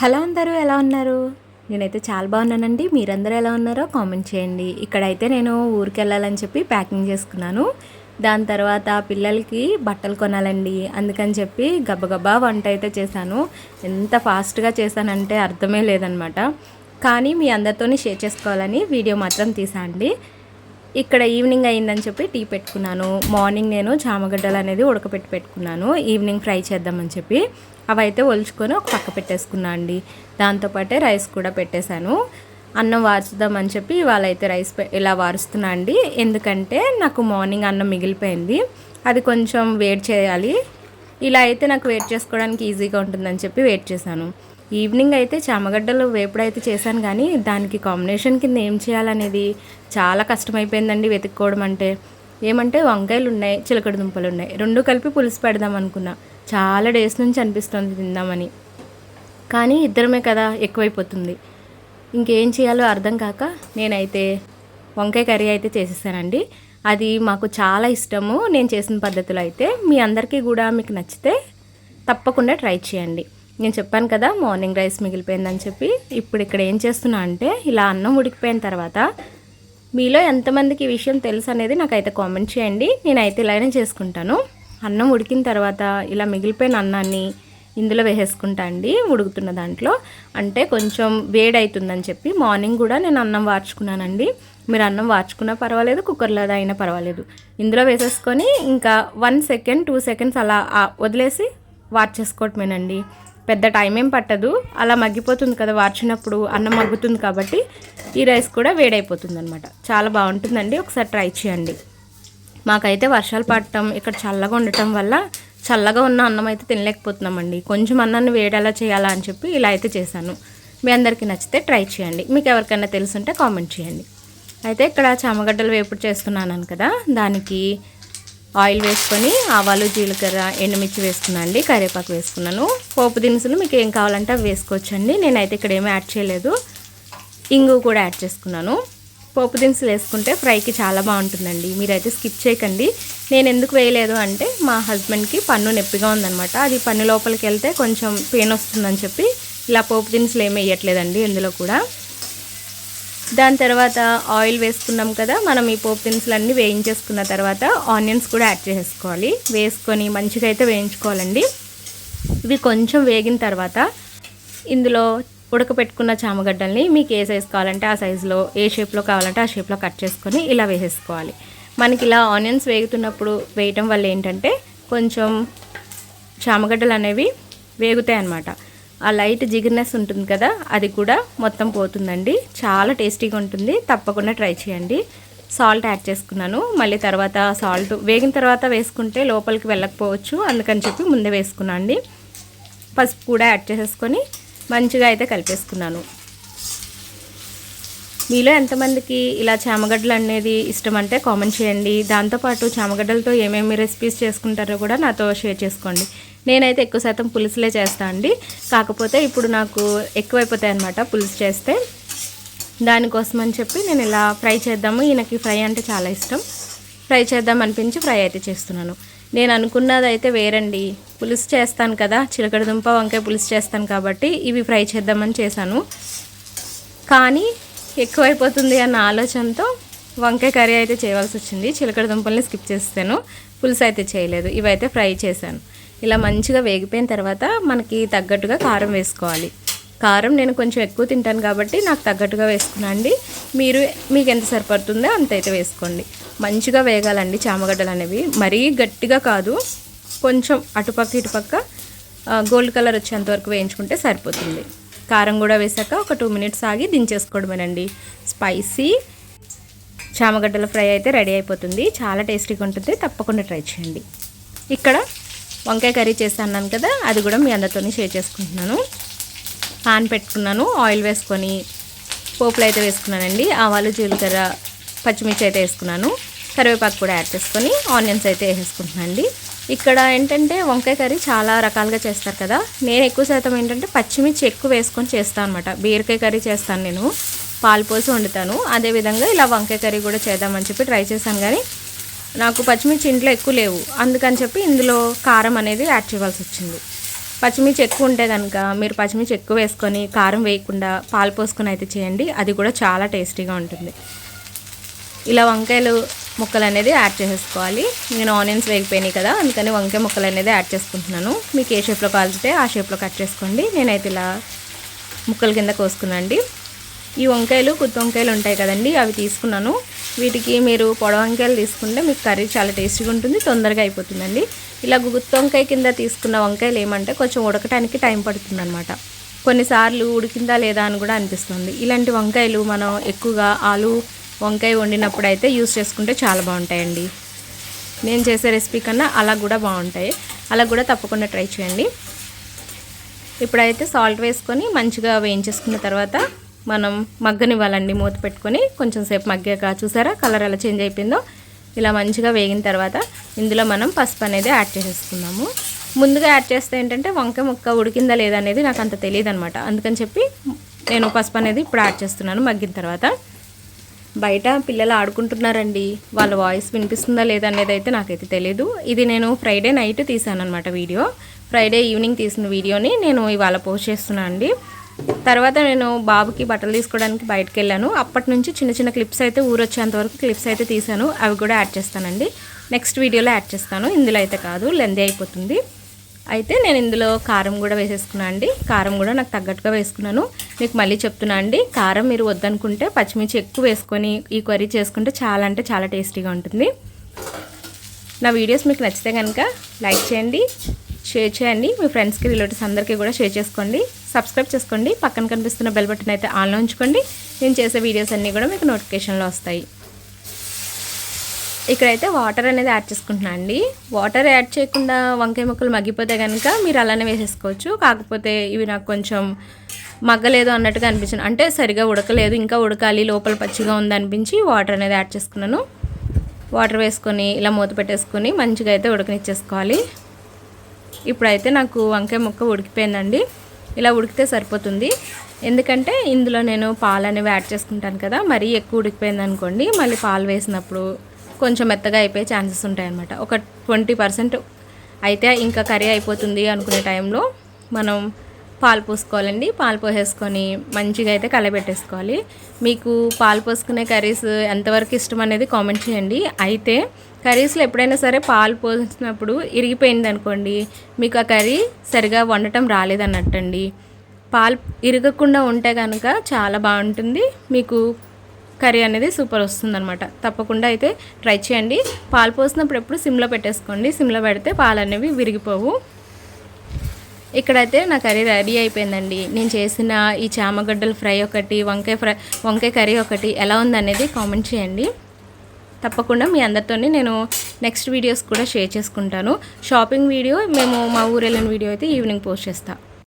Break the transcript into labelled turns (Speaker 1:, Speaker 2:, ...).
Speaker 1: Hello అందరూ ఎలా ఉన్నారు? నేనైతే చాలా బాగున్నానండి. మీరందరూ ఎలా ఉన్నారో కామెంట్ చేయండి. ఇక్కడైతే నేను ఊరికి వెళ్ళాలని చెప్పి ప్యాకింగ్ చేసుకున్నాను. దాని తర్వాత పిల్లలకి బట్టలు కొనాలండి. అందుకని చెప్పి గబగబా వంట అయితే చేశాను. ఎంత ఫాస్ట్గా చేశానంటే అర్థమే లేదనమాట. కానీ మీ అందరితోనే షేర్ చేసుకోవాలని వీడియో మాత్రం తీసా అండి. ఇక్కడ ఈవినింగ్ అయిందని చెప్పి టీ పెట్టుకున్నాను. మార్నింగ్ నేను చామగడ్డలు అనేది ఉడకపెట్టి పెట్టుకున్నాను. ఈవినింగ్ ఫ్రై చేద్దామని చెప్పి. అవి అయితే ఒలుచుకొని ఒక పక్క పెట్టేసుకున్నా అండి. దాంతోపాటే రైస్ కూడా పెట్టేశాను. అన్నం వార్చుదామని చెప్పి ఇవాళ అయితే రైస్ ఇలా వారుస్తున్నా అండి. ఎందుకంటే నాకు మార్నింగ్ అన్నం మిగిలిపోయింది. అది కొంచెం వెయిట్ చేయాలి. ఇలా అయితే నాకు వెయిట్ చేసుకోవడానికి ఈజీగా ఉంటుందని చెప్పి వెయిట్ చేశాను. ఈవినింగ్ అయితే చామగడ్డలు వేపుడైతే చేశాను కానీ దానికి కాంబినేషన్ కింద ఏం చేయాలనేది చాలా కష్టమైపోయిందండి వెతుక్కోవడం అంటే. ఏమంటే వంకాయలు ఉన్నాయి చిలకడ దుంపలు ఉన్నాయి రెండు కలిపి పులుసు పెడదాం అనుకున్నా. చాలా డేస్ నుంచి అనిపిస్తుంది తిందామని. కానీ ఇద్దరమే కదా ఎక్కువైపోతుంది. ఇంకేం చేయాలో అర్థం కాక నేనైతే వంకాయ కర్రీ అయితే చేసేసానండి. అది మాకు చాలా ఇష్టము. నేను చేసిన పద్ధతిలో అయితే మీ అందరికీ కూడా మీకు నచ్చితే తప్పకుండా ట్రై చేయండి. నేను చెప్పాను కదా మార్నింగ్ రైస్ మిగిలిపోయిందని చెప్పి. ఇప్పుడు ఇక్కడ ఏం చేస్తున్నా అంటే ఇలా అన్నం ఉడికిపోయిన తర్వాత మీలో ఎంతమందికి ఈ విషయం తెలుసు అనేది నాకైతే కామెంట్ చేయండి. నేనైతే ఇలానే చేసుకుంటాను. అన్నం ఉడికిన తర్వాత ఇలా మిగిలిపోయిన అన్నాన్ని ఇందులో వేసేసుకుంటా అండి. ఉడుకుతున్న దాంట్లో. అంటే కొంచెం వేడవుతుందని చెప్పి మార్నింగ్ కూడా నేను అన్నం వార్చుకున్నానండి. మీరు అన్నం వార్చుకున్నా పర్వాలేదు కుక్కర్లో అయినా పర్వాలేదు. ఇందులో వేసేసుకొని ఇంకా వన్ సెకండ్ టూ సెకండ్స్ అలా వదిలేసి వార్చేసుకోవటమేనండి. పెద్ద టైం ఏం పట్టదు. అలా మగ్గిపోతుంది కదా వార్చినప్పుడు అన్నం మగ్గుతుంది కాబట్టి ఈ రైస్ కూడా వేడైపోతుంది అనమాట చాలా బాగుంటుందండి. ఒకసారి ట్రై చేయండి. మాకైతే వర్షాలు పడటం ఇక్కడ చల్లగా ఉండటం వల్ల చల్లగా ఉన్న అన్నం అయితే తినలేకపోతున్నామండి. కొంచెం అన్నాన్ని వేడేలా చేయాలా అని చెప్పి ఇలా అయితే చేశాను. మీ అందరికీ నచ్చితే ట్రై చేయండి. మీకు ఎవరికైనా తెలుసుంటే కామెంట్ చేయండి. అయితే ఇక్కడ చామగడ్డలు వేపుడు చేస్తున్నాను కదా దానికి ఆయిల్ వేసుకొని ఆవాలు జీలకర్ర ఎండుమిర్చి వేసుకున్నాను అండి కరివేపాకు వేసుకున్నాను. పోపు దినుసులు మీకు ఏం కావాలంటే అవి వేసుకోవచ్చండి. నేనైతే ఇక్కడ ఏమీ యాడ్ చేయలేదు. ఇంగు కూడా యాడ్ చేసుకున్నాను. పోపు దినుసులు వేసుకుంటే ఫ్రైకి చాలా బాగుంటుందండి. మీరైతే స్కిప్ చేయకండి. నేను ఎందుకు వేయలేదు అంటే మా హస్బెండ్కి పన్ను నొప్పిగా ఉందనమాట అది పన్ను లోపలికి వెళ్తే కొంచెం పెయిన్ వస్తుందని చెప్పి ఇలా పోపు దినుసులు ఏమి వేయట్లేదండి ఇందులో కూడా. దాని తర్వాత ఆయిల్ వేసుకున్నాం కదా మనం ఈ పోపు దినుసులు అన్నీ వేయించేసుకున్న తర్వాత ఆనియన్స్ కూడా యాడ్ చేసుకోవాలి వేసుకొని మంచిగా అయితే వేయించుకోవాలండి. ఇవి కొంచెం వేగిన తర్వాత ఇందులో ఉడకపెట్టుకున్న చామగడ్డల్ని మీకు ఏ సైజు కావాలంటే ఆ సైజులో ఏ షేప్లో కావాలంటే ఆ షేప్లో కట్ చేసుకొని ఇలా వేసేసుకోవాలి. మనకి ఇలా ఆనియన్స్ వేగుతున్నప్పుడు వేయటం వల్ల ఏంటంటే కొంచెం చామగడ్డలు అనేవి వేగుతాయి అన్నమాట. ఆ లైట్ జిగిర్నెస్ ఉంటుంది కదా అది కూడా మొత్తం పోతుందండి. చాలా టేస్టీగా ఉంటుంది. తప్పకుండా ట్రై చేయండి. సాల్ట్ యాడ్ చేసుకున్నాను. మళ్ళీ తర్వాత సాల్ట్ వేగిన తర్వాత వేసుకుంటే లోపలికి వెళ్ళకపోవచ్చు. అందుకని చెప్పి ముందే వేసుకున్నాను అండి పసుపు కూడా యాడ్ చేసేసుకొని మంచిగా అయితే కలిపేసుకున్నాను. మీలో ఎంతమందికి ఇలా చామగడ్డలు అనేది ఇష్టం అంటే కామెంట్ చేయండి. దాంతోపాటు చామగడ్డలతో ఏమేమి రెసిపీస్ చేసుకుంటారో కూడా నాతో షేర్ చేసుకోండి. నేనైతే ఎక్కువ శాతం పులుసులే చేస్తాను అండి. కాకపోతే ఇప్పుడు నాకు ఎక్కువైపోతాయి అనమాట పులుసు చేస్తే. దానికోసం అని చెప్పి నేను ఇలా ఫ్రై చేద్దాము. ఈయనకి ఫ్రై అంటే చాలా ఇష్టం. ఫ్రై చేద్దాం అనిపించి ఫ్రై అయితే చేస్తున్నాను. నేను అనుకున్నది అయితే వేరండి. పులుసు చేస్తాను కదా చిలకడ దుంప వంకాయ పులుసు చేస్తాను కాబట్టి ఇవి ఫ్రై చేద్దామని చేశాను. కానీ ఎక్కువైపోతుంది అన్న ఆలోచనతో వంకాయ కర్రీ అయితే చేయవలసి వచ్చింది. చిలకడ దుంపల్ని స్కిప్ చేస్తాను. పులుసు అయితే చేయలేదు. ఇవైతే ఫ్రై చేశాను. ఇలా మంచిగా వేగిపోయిన తర్వాత మనకి తగ్గట్టుగా కారం వేసుకోవాలి. కారం నేను కొంచెం ఎక్కువ తింటాను కాబట్టి నాకు తగ్గట్టుగా వేసుకున్నాండి మీరు మీకు ఎంత సరిపడుతుందో అంత అయితే వేసుకోండి. మంచిగా వేగాలండి చామగడ్డలు అనేవి. మరీ గట్టిగా కాదు కొంచెం అటుపక్క ఇటుపక్క గోల్డ్ కలర్ వచ్చేంత వరకు వేయించుకుంటే సరిపోతుంది. కారం కూడా వేసాక ఒక టూ మినిట్స్ ఆగి దించేసుకోవడమేనండి. స్పైసీ చామగడ్డల ఫ్రై అయితే రెడీ అయిపోతుంది. చాలా టేస్టీగా ఉంటుంది. తప్పకుండా ట్రై చేయండి. ఇక్కడ వంకాయ కర్రీ చేస్తాను కదా అది కూడా మీ అందరితో షేర్ చేసుకుంటున్నాను. పాన్ పెట్టుకున్నాను ఆయిల్ వేసుకొని పోపులు అయితే వేసుకున్నానండి. ఆవాలు జీలకర్ర పచ్చిమిర్చి అయితే వేసుకున్నాను. కరివేపాకు కూడా యాడ్ చేసుకొని ఆనియన్స్ అయితే వేసేసుకుంటున్నానండి ఇక్కడ ఏంటంటే వంకాయ కర్రీ చాలా రకాలుగా చేస్తారు కదా. నేను ఎక్కువ శాతం ఏంటంటే పచ్చిమిర్చి ఎక్కువ వేసుకొని చేస్తాను అనమాట బీరకాయ కర్రీ చేస్తాను నేను. పాలు పోసి వండుతాను. అదేవిధంగా ఇలా వంకాయ కర్రీ కూడా చేద్దామని చెప్పి ట్రై చేశాను కానీ నాకు పచ్చిమిర్చి ఇంట్లో ఎక్కువ లేవు. అందుకని చెప్పి ఇందులో కారం అనేది యాడ్ చేయవలసి వచ్చింది. పచ్చిమిర్చి ఎక్కువ ఉంటే కనుక మీరు పచ్చిమిర్చి ఎక్కువ వేసుకొని కారం వేయకుండా పాలు పోసుకొని అయితే చేయండి. అది కూడా చాలా టేస్టీగా ఉంటుంది. ఇలా వంకాయలు ముక్కలు అనేది యాడ్ చేసేసుకోవాలి. నేను ఆనియన్స్ వేగిపోయినాయి కదా అందుకని వంకాయ ముక్కలు అనేది యాడ్ చేసుకుంటున్నాను. మీకు ఏ షేప్లో కాల్చితే ఆ షేప్లో కట్ చేసుకోండి. నేనైతే ఇలా ముక్కల కింద కోసుకున్నాండి. ఈ వంకాయలు గుత్తి వంకాయలు ఉంటాయి కదండి అవి తీసుకున్నాను. వీటికి మీరు పొడవ వంకాయలు తీసుకుంటే మీకు కర్రీ చాలా టేస్టీగా ఉంటుంది తొందరగా అయిపోతుందండి. ఇలా గుత్తి వంకాయ కింద తీసుకున్న వంకాయలు ఏమంటే కొంచెం ఉడకటానికి టైం పడుతుంది అనమాట కొన్నిసార్లు ఉడికిందా లేదా అని కూడా అనిపిస్తుంది. ఇలాంటి వంకాయలు మనం ఎక్కువగా ఆలు వంకాయ వండినప్పుడు అయితే యూస్ చేసుకుంటే చాలా బాగుంటాయండి. నేను చేసే రెసిపీ కన్నా అలా కూడా బాగుంటాయి. అలా కూడా తప్పకుండా ట్రై చేయండి. ఇప్పుడైతే సాల్ట్ వేసుకొని మంచిగా వేయించేసుకున్న తర్వాత మనం మగ్గనివ్వాలండి మూత పెట్టుకొని. కొంచెం సేపు మగ్గాక చూసారా కలర్ ఎలా చేంజ్ అయిపోయిందో? ఇలా మంచిగా వేగిన తర్వాత ఇందులో మనం పసుపు అనేది యాడ్ చేసేసుకుందాము. ముందుగా యాడ్ చేస్తే ఏంటంటే వంకాయ ముక్క ఉడికిందా లేదా అనేది నాకు అంత తెలియదు అనమాట అందుకని చెప్పి నేను పసుపు అనేది ఇప్పుడు యాడ్ చేస్తున్నాను మగ్గిన తర్వాత. బయట పిల్లలు ఆడుకుంటున్నారండి. వాళ్ళ వాయిస్ వినిపిస్తుందా లేదా అనేది అయితే నాకైతే తెలియదు ఇది నేను ఫ్రైడే నైట్ తీసాను అనమాట వీడియో. ఫ్రైడే ఈవినింగ్ తీసిన వీడియోని నేను ఇవాళ పోస్ట్ చేస్తున్నాను అండి. తర్వాత నేను బాబుకి బట్టలు తీసుకోవడానికి బయటకు వెళ్ళాను అప్పటి నుంచి చిన్న చిన్న క్లిప్స్ అయితే ఊరొచ్చేంత వరకు క్లిప్స్ అయితే తీసాను అవి కూడా యాడ్ చేస్తానండి. నెక్స్ట్ వీడియోలో యాడ్ చేస్తాను. ఇందులో అయితే కాదు. లెందీ అయిపోతుంది. అయితే నేను ఇందులో కారం కూడా వేసేసుకున్నాను అండి. కారం కూడా నాకు తగ్గట్టుగా వేసుకున్నాను. మీకు మళ్ళీ చెప్తున్నా అండి కారం మీరు వద్దనుకుంటే పచ్చిమిర్చి ఎక్కువ వేసుకొని ఈ కర్రీ చేసుకుంటే చాలా అంటే చాలా టేస్టీగా ఉంటుంది. నా వీడియోస్ మీకు నచ్చితే కనుక లైక్ చేయండి షేర్ చేయండి. మీ ఫ్రెండ్స్కి రిలేటివ్స్ అందరికీ కూడా షేర్ చేసుకోండి. సబ్స్క్రైబ్ చేసుకోండి. పక్కన కనిపిస్తున్న బెల్ బటన్ అయితే ఆన్లో ఉంచుకోండి. నేను చేసే వీడియోస్ అన్నీ కూడా మీకు నోటిఫికేషన్లో వస్తాయి. ఇక్కడైతే వాటర్ అనేది యాడ్ చేసుకుంటున్నా అండి. వాటర్ యాడ్ చేయకుండా వంకాయ ముక్కలు మగ్గిపోతే కనుక మీరు అలానే వేసేసుకోవచ్చు. కాకపోతే ఇవి నాకు కొంచెం మగ్గలేదు అన్నట్టుగా అనిపించింది. అంటే సరిగా ఉడకలేదు ఇంకా ఉడకాలి లోపల పచ్చిగా ఉంది అనిపించి వాటర్ అనేది యాడ్ చేసుకున్నాను. వాటర్ వేసుకొని ఇలా మూత పెట్టేసుకొని మంచిగా అయితే ఉడకనిచ్చేసుకోవాలి. ఇప్పుడైతే నాకు వంకాయ ముక్క ఉడికిపోయిందండి. ఇలా ఉడికితే సరిపోతుంది. ఎందుకంటే ఇందులో నేను పాలు అనేవి యాడ్ చేసుకుంటాను కదా మరీ ఎక్కువ ఉడికిపోయింది అనుకోండి మళ్ళీ పాలు వేసినప్పుడు కొంచెం మెత్తగా అయిపోయే ఛాన్సెస్ ఉంటాయి అనమాట ఒక ట్వంటీ పర్సెంట్ అయితే ఇంకా కర్రీ అయిపోతుంది అనుకునే టైంలో మనం పాలు పోసుకోవాలండి. పాలు పోసేసుకొని మంచిగా అయితే కలబెట్టేసుకోవాలి. మీకు పాలు పోసుకునే కర్రీస్ ఎంతవరకు ఇష్టం అనేది కామెంట్ చేయండి. అయితే కర్రీస్లో ఎప్పుడైనా సరే పాలు పోసినప్పుడు ఇరిగిపోయింది అనుకోండి మీకు ఆ కర్రీ సరిగా వండటం రాలేదన్నట్టండి. పాలు ఇరగకుండా ఉంటే కనుక చాలా బాగుంటుంది. మీకు కర్రీ అనేది సూపర్ వస్తుందన్నమాట. తప్పకుండా అయితే ట్రై చేయండి. పాలు పోసినప్పుడు ఎప్పుడు సిమ్లో పెట్టేసుకోండి. సిమ్లో పెడితే పాలు అనేవి విరిగిపోవు. ఇక్కడైతే నా కర్రీ రెడీ అయిపోయిందండి. నేను చేసిన ఈ చామగడ్డల ఫ్రై ఒకటి వంకాయ ఫ్రై వంకాయ కర్రీ ఒకటి ఎలా ఉందనేది కామెంట్ చేయండి. తప్పకుండా మీ అందరితోనే నేను నెక్స్ట్ వీడియోస్ కూడా షేర్ చేసుకుంటాను. షాపింగ్ వీడియో మేము మా ఊరు వెళ్ళిన వీడియో అయితే ఈవినింగ్ పోస్ట్ చేస్తాను